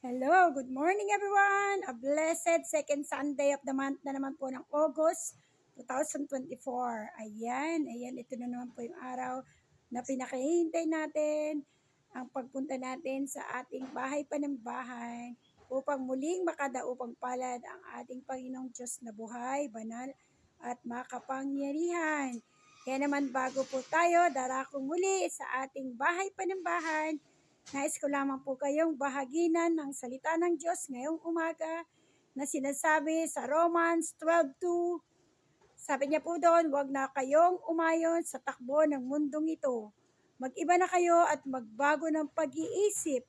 Hello, good morning everyone. A blessed second Sunday of the month na naman po ng August 2024. Ayan, ayan, ito na naman po yung araw na pinakahihintay natin ang pagpunta natin sa ating bahay pa ng bahay upang muling makadaupang palad ang ating Panginoong Diyos na buhay, banal at makapangyarihan. Kaya naman bago po tayo darakong muli sa ating bahay pa ng bahay, Nais ko lamang po kayong bahaginan ng salita ng Diyos ngayong umaga na sinasabi sa Romans 12.2. Sabi niya po doon, huwag na kayong umayon sa takbo ng mundong ito. Mag-iba na kayo at magbago ng pag-iisip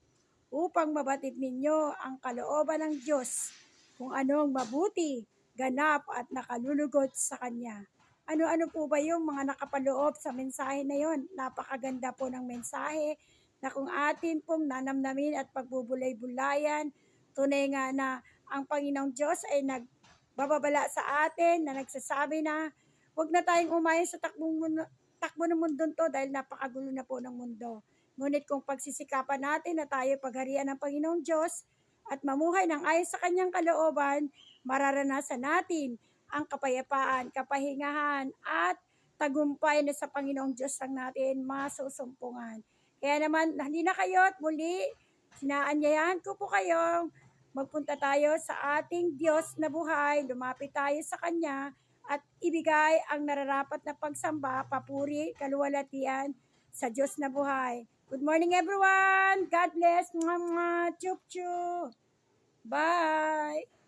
upang mabatid ninyo ang kalooban ng Diyos kung anong mabuti, ganap at nakalulugod sa Kanya. Ano-ano po ba yung mga nakapaloob sa mensahe na yon? Napakaganda po ng mensahe na kung atin pong nanamnamin at pagbubulay-bulayan, tunay nga na ang Panginoong Diyos ay nagbababala sa atin na nagsasabi na huwag na tayong umayon sa takbong mundo, takbo ng mundo to dahil napakagulo na po ng mundo. Ngunit kung pagsisikapan natin na tayo pagharian ng Panginoong Diyos at mamuhay ng ayon sa kanyang kalooban, mararanasan natin ang kapayapaan, kapahingahan at tagumpay na sa Panginoong Diyos lang natin masusumpungan. Kaya naman, hindi na kayo at muli, sinaanyayahan ko po kayo, magpunta tayo sa ating Diyos na buhay, lumapit tayo sa Kanya, at ibigay ang nararapat na pagsamba, papuri, kaluwalhatian sa Diyos na buhay. Good morning everyone! God bless! Mga mga chup chup! Bye!